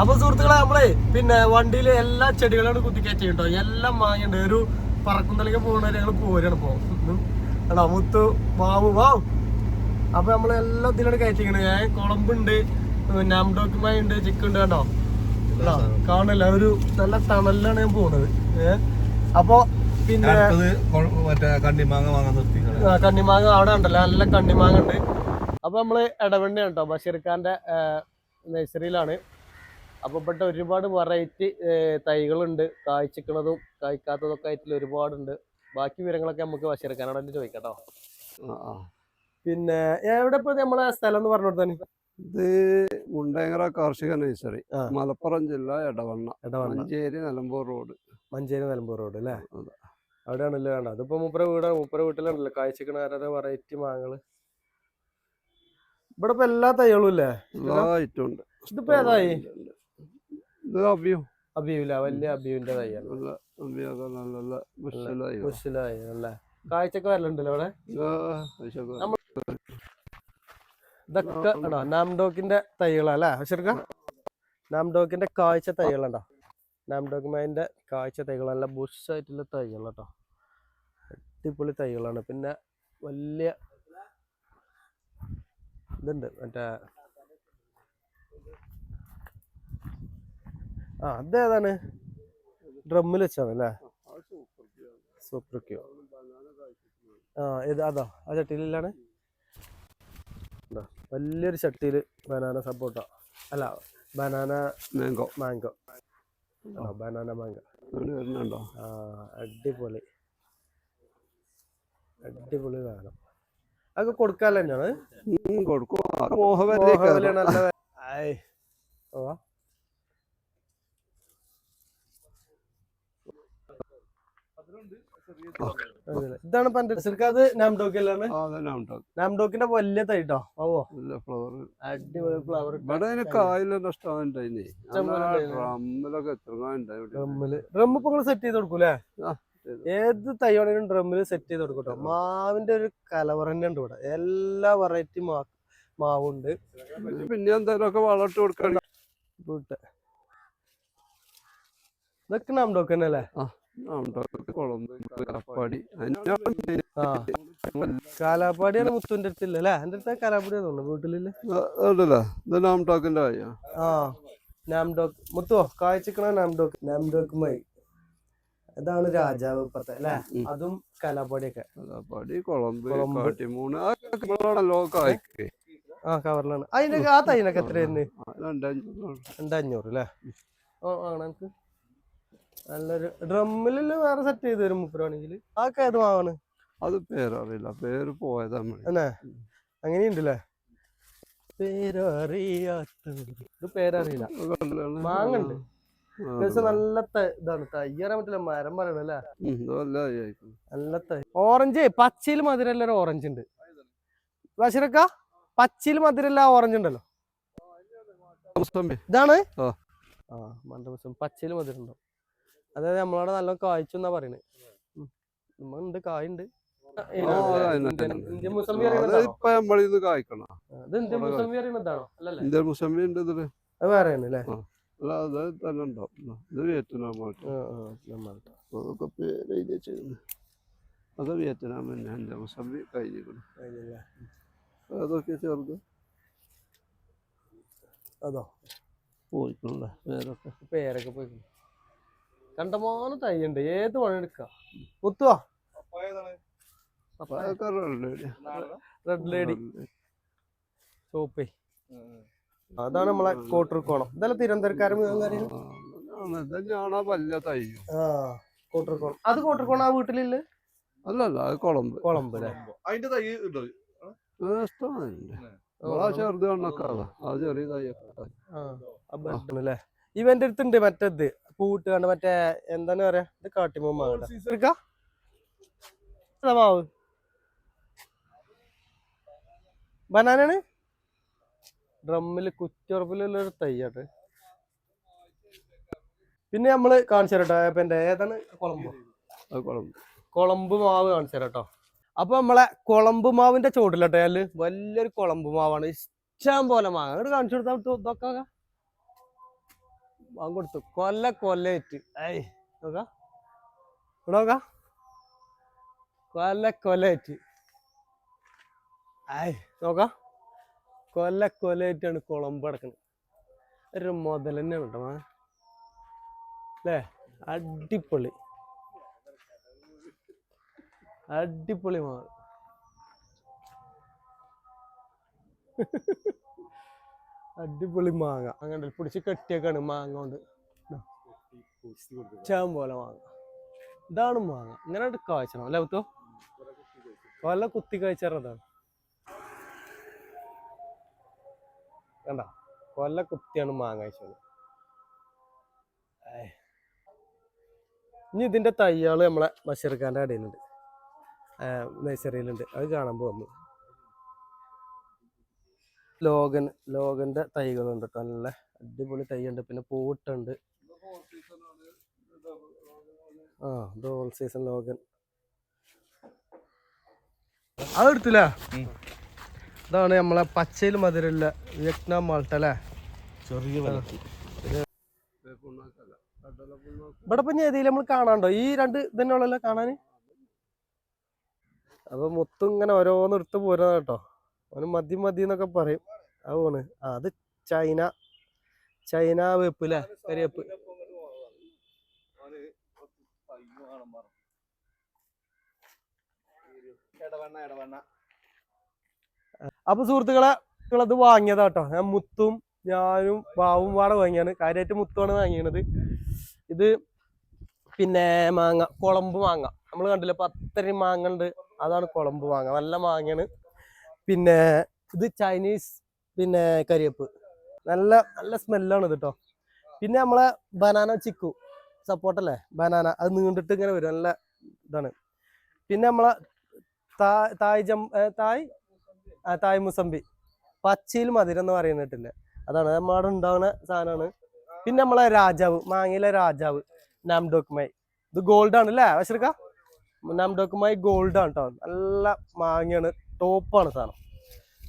അപ്പൊ സുഹൃത്തുക്കളെ നമ്മളെ പിന്നെ വണ്ടിയിൽ എല്ലാ ചെടികളാണ് കുത്തിക്കയറ്റി കേട്ടോ എല്ലാം വാങ്ങിണ്ട് ഒരു പറക്കുന്നലേക്ക് പോകുന്ന ഞങ്ങൾ പോരാണ് പോകും എടാ മുത്തു വാവു വാവ്. അപ്പൊ നമ്മൾ എല്ലാം ഇതിലാണ് കയറ്റിക്കണ് ഞാൻ കുളമ്പുണ്ട് നാംഡോക്കുമായി ഉണ്ട് ചിക്കൻ ഉണ്ട് കേട്ടോ കാണില്ല ഒരു നല്ല തണലിലാണ് ഞാൻ പോണത്. ഏഹ് അപ്പൊ പിന്നെ മറ്റേ കണ്ണിമാങ്ങ വാങ്ങാൻ നിർത്തി കണ്ണിമാങ്ങ അവിടെ ഉണ്ടല്ലോ. നല്ല കണ്ണിമാങ്ങ ഉണ്ട്. അപ്പൊ നമ്മൾ ഇടവണ്ണ കേട്ടോ ബഷീർ ഖാന്റെ നഴ്സറിയിലാണ്. അപ്പൊ ഇവിടെ ഒരുപാട് വെറൈറ്റി തൈകളുണ്ട്. കായ്ച്ചിക്കണതും കായ്ക്കാത്തതും ഒക്കെ ആയിട്ടുള്ള ഒരുപാടുണ്ട്. ബാക്കി വിവരങ്ങളൊക്കെ നമുക്ക് ഖാനോട് ചോദിക്കാം കേട്ടോ പിന്നെ എവിടെ ഇപ്പൊ നമ്മളെ സ്ഥലം എന്ന് പറഞ്ഞു കൊടുത്താൽ ഇത് മുണ്ടേങ്ങര കാർഷിക നഴ്സറി. മലപ്പുറം ജില്ല എടവണ്ണ എടവണ്ണ. മഞ്ചേരി നിലമ്പൂർ റോഡ്. മഞ്ചേരി നിലമ്പൂർ റോഡ് അല്ലേ. അവിടെയാണല്ലോ വേണ്ട അതിപ്പോ മൂപ്പര വീടാണ് മൂപ്പര വീട്ടിലാണല്ലോ. കാഴ്ചക്കണ വെറൈറ്റി മാങ്ങൾ ഇവിടെ ഇപ്പൊ എല്ലാ തൈകളും ഇല്ലേ? ഇതിപ്പോ ഏതായി? ഇത് വലിയ നല്ല മുഷിലായി അല്ലേ കാഴ്ചക്ക് വരലുണ്ടല്ലോ അവിടെ ഇതൊക്കെ ഉണ്ടോ നാംഡോക്കിന്റെ തൈകളല്ലേ ശരിക്ക നാംഡോക്കിന്റെ കാഴ്ച തൈകളുണ്ടോ നാംഡോക്കുമാന്റെ കാഴ്ച തൈകൾ നല്ല ബുഷ് ആയിട്ടുള്ള തൈകൾ കേട്ടോ. അടിപൊളി തൈകളാണ് പിന്നെ വലിയ ഇതുണ്ട് മറ്റേ ആ അതേതാണ് ഡ്രമ്മിൽ വെച്ചാണ് അല്ലേ? സൂപ്പർ ക്യൂ ആ ഇത് അതോ ആ ചട്ടിയിലാണ്. വലിയൊരു ചട്ടിയിൽ ബനാന സപ്പോട്ട അല്ല ബനാന മാങ്കോ മാങ്കോ ആ ബനാന വരുന്നുണ്ടോ? ആ അടിപൊളി. അടിപൊളി സാധനം. അതൊക്കെ കൊടുക്കാല്ലോ തന്നെയാണ് കൊടുക്കും. നല്ല ഓ ഇതാണ് പണ്ട് അത് നാംഡോക്ക് അല്ലാണ് അതന്നെ ഉണ്ടോ നാംഡോക്കിന്റെ വലിയ തൈട്ടോ? ഓ ഫ്ലവർ അടിപൊളി ഫ്ലവർ ഇവിടെ കായല. ഡ്രമ്മിലൊക്കെ ഡ്രമ്മിൽ ഡ്രം ഇപ്പൊ നിങ്ങൾ സെറ്റ് ചെയ്ത് കൊടുക്കൂലേ? ഏത് തൈയാണെങ്കിലും ഡ്രമ്മിൽ സെറ്റ് ചെയ്ത് കൊടുക്കട്ടോ കേട്ടോ മാവിന്റെ ഒരു കലവറ തന്നെ ഉണ്ട് ഇവിടെ. എല്ലാ വെറൈറ്റി മാ മാവുണ്ട് പിന്നെ എന്തായാലും ഒക്കെ വളമിട്ട് കൊടുക്കാൻ ഇതൊക്കെ നാംഡോക്ക് തന്നെ അല്ലേ കുളമ്പ് കപ്പാടി ആ. കാലാപ്പാടിയാണ് മുത്തുവിന്റെ അടുത്തില്ല? അല്ലേ? എന്റെ അടുത്ത് കാലാപ്പാടിയാണ് തോന്നുന്നു വീട്ടിലില്ല? നാംടോക്കിന്റെ കാര്യം. ആ. നാംഡോക്ക് മുത്തുവോ കാഴ്ചക്കണ നാംഡോക്ക് നാംഡോക്ക് മൈ ഇതാണ് രാജാവ് ഇപ്പത്തെ അല്ലേ. അതും കാലാപ്പാടിയൊക്കെ കപ്പാടി കൊളമ്പ് ആ കവറിലാണ്. അതിന്റെ ആ തൈനൊക്കെ എത്രയായിരുന്നു? രണ്ടഞ്ഞൂറ്. അല്ലേ? ഓ ആണ് നമുക്ക് നല്ലൊരു ഡ്രമ്മിൽ വേറെ സെറ്റ് ചെയ്ത് തരും മുപ്പരാണെങ്കിൽ അതൊക്കെ ഏത് മാവാണ് അത് പേരറിയില്ല. പേര് പോയതാ അല്ലേ അങ്ങനെയുണ്ടല്ലേ? പേരറിയാത്ത ഇത് പേരറിയില്ല. മാങ്ങണ്ട്. നല്ല ഇതാണ് തയ്യാറാൻ പറ്റില്ല മരം പറയണം അല്ലേ? നല്ല തൈ ഓറഞ്ച് പച്ചയിൽ മധുരല്ല ഒരു ഓറഞ്ച് ഉണ്ട്. ബഷീറക്ക പച്ചയിൽ മധുരല്ല ഓറഞ്ച് ഉണ്ടല്ലോ. ഇതാണ്? ആ. ആ മണ്ടപസം പച്ചയിൽ മധുരം അതായത് നമ്മളവിടെ നല്ല കായ്ച്ചു എന്നാ പറയണത് ഉണ്ട് കായുണ്ട്. ഇന്ത്യൻ മുസംബി അറിയണതാണോ? ഇത് ഇന്ത്യൻ മുസംബി അറിയണതാണോ? അല്ലല്ലേ? ഇന്ത്യൻ മുസമ്മി ഉണ്ട് ഇതിൽ. അത് വേറെയാണ് അല്ലേ? അല്ല അത് തന്നെ ഉണ്ടാവും ഇത് വിയറ്റ്നാമായിട്ട് ആ, ആ, നമ്മളുടെ. അതൊക്കെ പേര് എഴുതി വെച്ചിരുന്നു. അത് വിയറ്റ്നാം തന്നെ ഇന്ത്യൻ മുസമ്മി കഴിഞ്ഞിരിക്കണം അതൊക്കെ ചെറുത് അതോ? പോയിക്കണല്ലേ പേരൊക്കെ. പേരൊക്കെ പോയി കണ്ടമാനം തൈയുണ്ട്. ഏത് പണി എടുക്കാം? കുത്തുവാ? റെഡ് റെഡ് ലേഡി സോപ്പേ അതാണ് നമ്മളെ കോട്ടർക്കോണം ഇതല്ല തിരുവനന്തപുരക്കാരൻ കോട്ടർക്കോണം അത് കോട്ടർക്കോണം ആ വീട്ടിലില്ല? അല്ലല്ല അത് കുളമ്പ്. കുളമ്പ് അതിന്റെ തൈ ഉണ്ടോ? ചെറുത് കണ്ണൊക്കെ ചെറിയ ഇവന്റെ അടുത്തുണ്ട് മറ്റേത്. പൂട്ട് കണ്ട മറ്റേ എന്താണ് പറയാ? ഇത് കാട്ടിമോമാവ് മാവ്. ബനാനാണ്? ഡ്രമ്മിൽ കുറ്റുറപ്പിലുള്ള ഒരു തയ്യാട്ട് പിന്നെ നമ്മൾ കാണിച്ചു തരട്ടോ എന്റെ ഏതാണ്? കുളമ്പ്. കുളമ്പ്. കുളമ്പ് മാവ് കാണിച്ചു തരട്ടോ അപ്പൊ നമ്മളെ കുളമ്പ് മാവിന്റെ ചോട്ടിലട്ടോ അയാൽ വലിയൊരു കുളമ്പ് മാവാണ്. ഇഷ്ടം പോലെ മാങ്ങ. അങ്ങോട്ട് കാണിച്ചു കൊടുത്താൽ ഇതൊക്കെ ബാങ്ക് കൊടുത്തു. കൊല്ല കൊല്ലേറ്റ്. ഏയ് നോക്കാം. ഇവിടെ നോക്കാം. കൊല്ല കൊല്ലേറ്റ്. ഏയ് നോക്കാം. കൊല്ല കൊല്ലേറ്റാണ് കുളമ്പ് കിടക്കുന്നത് ഒരു മുതൽ കേട്ടോ മാ അല്ലേ? അടിപൊളി. അടിപൊളി മാ അടിപൊളി മാങ്ങ. അങ്ങനെ പിടിച്ച് കെട്ടിയൊക്കെയാണ് മാങ്ങ കൊണ്ട്. പോലെ മാങ്ങ. ഇതാണ് മാങ്ങ. ഇങ്ങനെ കാഴ്ചണം അല്ലേ അവത്തോ വല്ല കുത്തി കാഴ്ചതാണ് കണ്ട? കൊല്ല കുത്തിയാണ് മാങ്ങ കഴിച്ചത് ഇനി ഇതിന്റെ തയ്യാൾ നമ്മളെ ബഷീർഖാന്റെ കടയിലുണ്ട്. നഴ്സറിയിലുണ്ട്. അത് കാണാൻ പോകുന്നു ലോഗൻ ലോഗന്റെ തൈകളുണ്ട് കേട്ടോ നല്ല അടിപൊളി തൈയുണ്ട്. പിന്നെ പൂട്ടുണ്ട്. ആ ഇത് ഓൾ സീസൺ ലോഗൻ. അതെടുത്തില്ല ഇതാണ് നമ്മളെ പച്ചയിൽ മധുരമില്ല വിയറ്റ്നാം മാൾട്ട അല്ലേ? ചെറിയ ഇവിടെ ഇപ്പം ഏതെങ്കിലും നമ്മൾ കാണാണ്ടോ ഈ രണ്ട് ഇതന്നെ ഉള്ളല്ലോ കാണാന് അപ്പൊ മൊത്തം ഇങ്ങനെ ഓരോന്ന് എടുത്ത് പോരുന്ന കേട്ടോ അവന് മതി മതി എന്നൊക്കെ പറയും. അതാണ് ആ അത് ചൈന. ചൈന വേപ്പ് അല്ലേ ഇടവണ്ണ അപ്പൊ സുഹൃത്തുക്കളെ നിങ്ങളത് വാങ്ങിയതാ കേട്ടോ ഞാൻ മുത്തും ഞാനും ബാവും പാടെ വാങ്ങിയാണ്. കാര്യമായിട്ട് മുത്തുമാണ് വാങ്ങിയത് ഇത് പിന്നെ മാങ്ങ കുളമ്പ് മാങ്ങ. നമ്മൾ കണ്ടില്ല പത്തരി മാങ്ങ ഉണ്ട്. അതാണ് കുളമ്പ് മാങ്ങ. നല്ല മാങ്ങയാണ്. പിന്നെ ഇത് ചൈനീസ് പിന്നെ കരിയപ്പ്. നല്ല നല്ല സ്മെല്ലാണ് ഇത് കേട്ടോ പിന്നെ നമ്മളെ ബനാന ചിക്കു സപ്പോർട്ടല്ലേ ബനാന അത് നീണ്ടിട്ട് ഇങ്ങനെ വരും. നല്ല ഇതാണ്. പിന്നെ നമ്മളെ തായ് തായ് ജം തായ്? ആ തായ് മുസമ്പി. പച്ചയിൽ മധുരം എന്ന് പറയുന്നിട്ടില്ല അതാണ്. നമ്മളവിടെ ഉണ്ടാവുന്ന സാധനമാണ്. പിന്നെ നമ്മളെ രാജാവ് മാങ്ങയിലെ രാജാവ് നാംഡോക്കുമായി ഇത് ഗോൾഡാണ് അല്ലേ വശർക്ക നാംഡോക്കുമായി ഗോൾഡാണ് കേട്ടോ നല്ല മാങ്ങയാണ്. ടോപ്പാണ് സാധനം.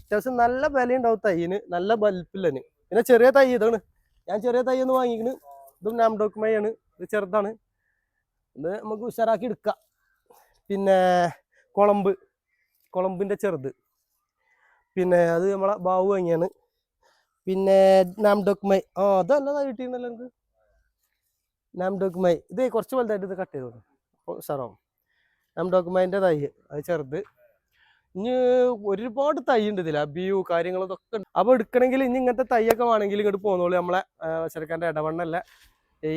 അത്യാവശ്യം നല്ല വില ഉണ്ടാവും തൈയിന് നല്ല ബൽപ്പില്ലന് പിന്നെ ചെറിയ തൈ ഇതാണ്. ഞാൻ ചെറിയ തൈ ഒന്ന് വാങ്ങിക്കണ്. ഇതും നാംഡോക്കുമയാണ് ഇത് ചെറുതാണ്. ഇത് നമുക്ക് ഉഷാറാക്കി എടുക്കാം. പിന്നെ കുളമ്പ്. കുളമ്പിന്റെ ചെറുത്. പിന്നെ അത് നമ്മളെ ബാവു വാങ്ങിയാണ്. പിന്നെ നാംഡോക്മൈ ആ അത് നല്ലതായി കിട്ടിയിരുന്നല്ലോ എനിക്ക്. നാംഡോക്മൈ ഇത് കുറച്ച് വലുതായിട്ട് ഇത് കട്ട് ചെയ്തോളൂ. അപ്പോൾ സാറാവും നാംഡോക്മൈന്റെ തൈ. അത് ചെറുത്. ഇനി ഒരുപാട് തൈ ഉണ്ട് ഇതിൽ അബിയു കാര്യങ്ങളും ഇതൊക്കെ ഉണ്ട്. അപ്പോൾ എടുക്കണമെങ്കിൽ ഇനി ഇങ്ങനത്തെ തൈയൊക്കെ വേണമെങ്കിൽ ഇങ്ങോട്ട് പോന്നോളൂ. നമ്മളെ ചെറുക്കാന്റെ ഇടവണ്ണല്ല? ഈ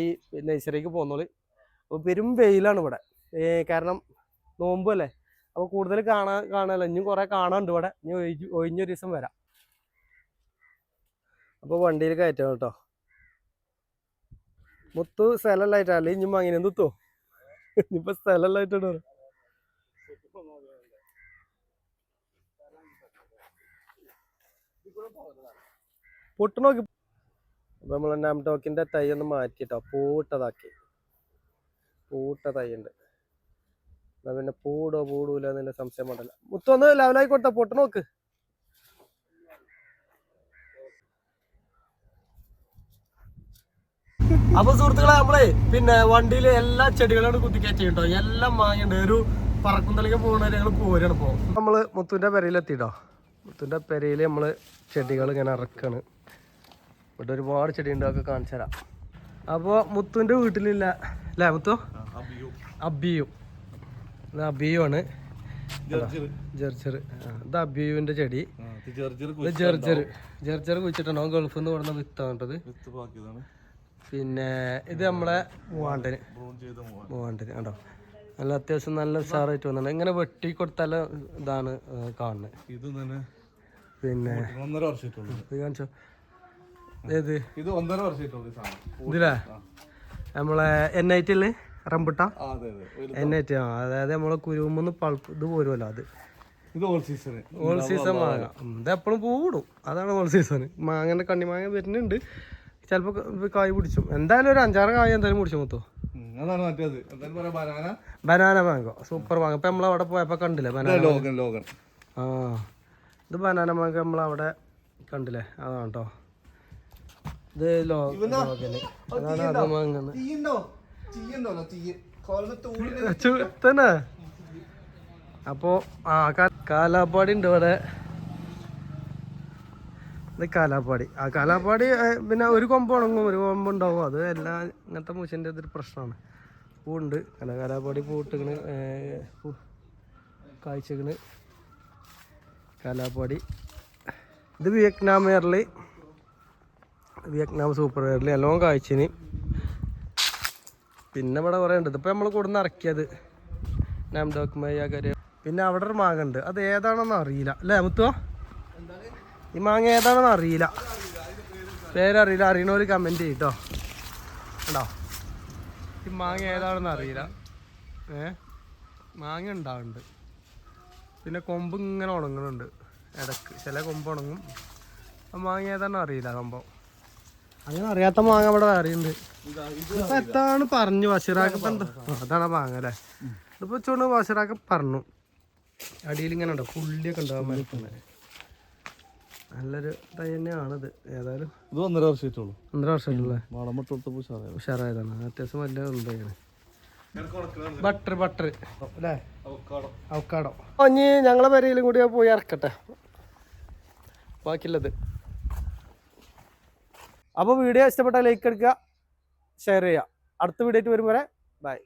നഴ്സറിക്ക് പോന്നോളി. അപ്പോൾ പെരും വെയിലാണ് ഇവിടെ. കാരണം നോമ്പ് അല്ലേ? അപ്പോൾ കൂടുതൽ കാണാൻ കാണല്ല ഇനിയും കുറേ കാണാനുണ്ട് ഇവിടെ. ഇനി ഒഴിഞ്ഞ് ഒഴിഞ്ഞൊരു ദിവസം വരാം. അപ്പോൾ വണ്ടിയിൽ കയറ്റാം കേട്ടോ. മുത്തു സ്ഥലമല്ലായിട്ടല്ലേ ഇനി അങ്ങനെ എന്തുത്തോ ഇനിയിപ്പോൾ സ്ഥലമല്ലായിട്ടാണ് പൊട്ടു നോക്കി. നമ്മൾ നാംടോക്കിന്റെ തൈ ഒന്ന് മാറ്റിട്ടോ. പൂവിട്ടതാക്കി പൂട്ട തൈ ഉണ്ട് പിന്നെ പൂടോ പൂടൂല സംശയം വേണ്ടല്ല മുത്തൊന്ന് ലെവലായി കൊടുത്ത. പൊട്ടു നോക്ക്. അപ്പൊ സുഹൃത്തുക്കളെ നമ്മളെ പിന്നെ വണ്ടിയിൽ എല്ലാ ചെടികളും കുത്തിക്കേറ്റിട്ടോ എല്ലാം വാങ്ങിണ്ട് ഒരു പറക്കുന്തലേക്ക് പോകുന്ന ഞങ്ങൾ പോരാണ് പോകും നമ്മൾ മുത്തുവിന്റെ പെരയിലെത്തിട്ടോ. മുത്തുന്റെ പെരയിൽ നമ്മൾ ചെടികൾ ഇങ്ങനെ ഇറക്കാണ് ഇവിടെ ഒരുപാട് ചെടി ഉണ്ടാക്കി കാണിച്ചു തരാം. അപ്പോൾ മുത്തുന്റെ വീട്ടിലില്ല. അല്ലേ മുത്തു? അബിയു. ഇത് അബിയു ആണ്. ജർജർ ഇത് അബിയുവിന്റെ ചെടി. ജർജർ ജർജർ കുഴിച്ചിട്ടുണ്ടോ. ഗൾഫിൽ നിന്ന് കൊടുന്ന വിത്താണ് കേട്ടത് പിന്നെ ഇത് നമ്മളെ മൂവാണ്ടന്. മൂവാണ്ടന് കണ്ടോ? നല്ല അത്യാവശ്യം നല്ല ഉഷാറായിട്ട് വന്നിട്ടുണ്ട്. ഇങ്ങനെ വെട്ടി കൊടുത്താൽ ഇതാണ് കാണുന്നത്. ഇത് തന്നെ. പിന്നെ ഒന്നര വർഷമായിട്ടുള്ളൂ. ഇത് കാണിച്ചോ? ഏത്? ഇത് ഒന്നര വർഷമായിട്ടുള്ളൂ ഇതിലാ? നമ്മളെ എൻ ഐ ടിൽ റംബുട്ട? എൻ ഐ ടി ആ അതായത് നമ്മളെ കുരുമ്പെന്ന് പൾപ്പ് ഇത് പോരുമല്ലോ അത്. ഇത് ഓൾ സീസൺ ഓൾ സീസൺ മാങ്ങ. ഇത് എപ്പോഴും പൂടും അതാണ് ഓൾ സീസൺ മാങ്ങന്റെ കണ്ണിമാങ്ങ വരുന്നുണ്ട്. ചിലപ്പോൾ കായ് പിടിച്ചും. എന്തായാലും ഒരു അഞ്ചാറ് കായ് എന്തായാലും പിടിച്ചു മൊത്തം. അതാണ് മറ്റേത്. എന്തായാലും പറയാ ബനാന. ബനാന മാങ്കോ സൂപ്പർ മാങ്ങ ഇപ്പൊ നമ്മളവിടെ പോയപ്പോ കണ്ടില്ലേ ബനാന ലോകൻ ലോകൻ ആ. ഇത് ബനാന മാങ്കോ നമ്മളവിടെ കണ്ടില്ലേ? അതാണ് കേട്ടോ ഇത് ലോകൻ അതാണ് അത് തന്നെ? ആ കാലാപ്പാടി ഉണ്ട് ഇവിടെ. ഇത് കാലാപ്പാടി. ആ കാലാപ്പാടി പിന്നെ ഒരു കൊമ്പ് ഉണങ്ങും ഒരു കൊമ്പ് ഉണ്ടാവും. അത് എല്ലാം ഇങ്ങനത്തെ മൂശന്റെ ഇതൊരു പ്രശ്നമാണ്. പൂണ്ട് അല്ല കാലാപ്പാടി പൂട്ടിക്കണ് പൂ കായ്ച്ചക്കണ് കാലാപ്പാടി. ഇത് Vietnam early Vietnam super early എല്ലാം കാഴ്ചന് പിന്നെ ഇവിടെ കുറേ ഉണ്ട്. ഇതിപ്പോൾ നമ്മൾ കൊടുന്ന് ഇറക്കിയത്. നാം നാംഡോക്ക് കാര്യം. പിന്നെ അവിടെ ഒരു മാങ്ങ ഉണ്ട്. അത് ഏതാണെന്ന് അറിയില്ല. അല്ലേ മുത്തുവോ? ഈ മാങ്ങ ഏതാണെന്ന് അറിയില്ല. പേരറിയില്ല. അറിയണ ഒരു കമന്റ് ചെയ്യട്ടോ. ഉണ്ടോ ഈ മാങ്ങ ഏതാണെന്ന് അറിയില്ല. ഏ? മാങ്ങ ഉണ്ടാവുന്നുണ്ട്. പിന്നെ കൊമ്പ് ഇങ്ങനെ ഉണങ്ങുന്നുണ്ട്. ഇടയ്ക്ക്. ചില കൊമ്പ് ഉണങ്ങും. ആ മാങ്ങ ഏതാണെന്ന് അറിയില്ല സംഭവം. അങ്ങനെ അറിയാത്ത മാങ്ങ അവിടെ വേറെയുണ്ട് ഇപ്പൊ എത്താണ് പറഞ്ഞു ബഷീറാക്ക്? അതാണ് മാങ്ങ അല്ലേ? ഇതിപ്പോ ചോണ്ട് ബഷീറാക്ക് പറഞ്ഞു. അടിയിൽ ഇങ്ങനെ ഉണ്ടോ. പുള്ളിയൊക്കെ ഉണ്ടാവാൻ നല്ലൊരു തൈ തന്നെയാണിത്. ഏതായാലും ഇത് ഒന്നര വർഷമായിട്ടുള്ളൂ. ഒന്നര വർഷമായിട്ടുള്ള വളമിട്ട് കൊടുത്തപ്പോൾ ഉഷാറായത് ഉഷാറായതാണ്. അത്യാവശ്യം വലിയ ഉണ്ടായിരുന്നു ബട്ടർ ബട്ടർ. അല്ലേ? അവക്കാടോ ഇനി ഞങ്ങളെ പരയിലും കൂടി പോയി ഇറക്കട്ടെ ബാക്കിയുള്ളത്. അപ്പോൾ വീഡിയോ ഇഷ്ടപ്പെട്ടാൽ ലൈക്ക് എടുക്കുക ഷെയർ ചെയ്യുക. അടുത്ത വീഡിയോ ആയിട്ട് വരും വരെ ബൈ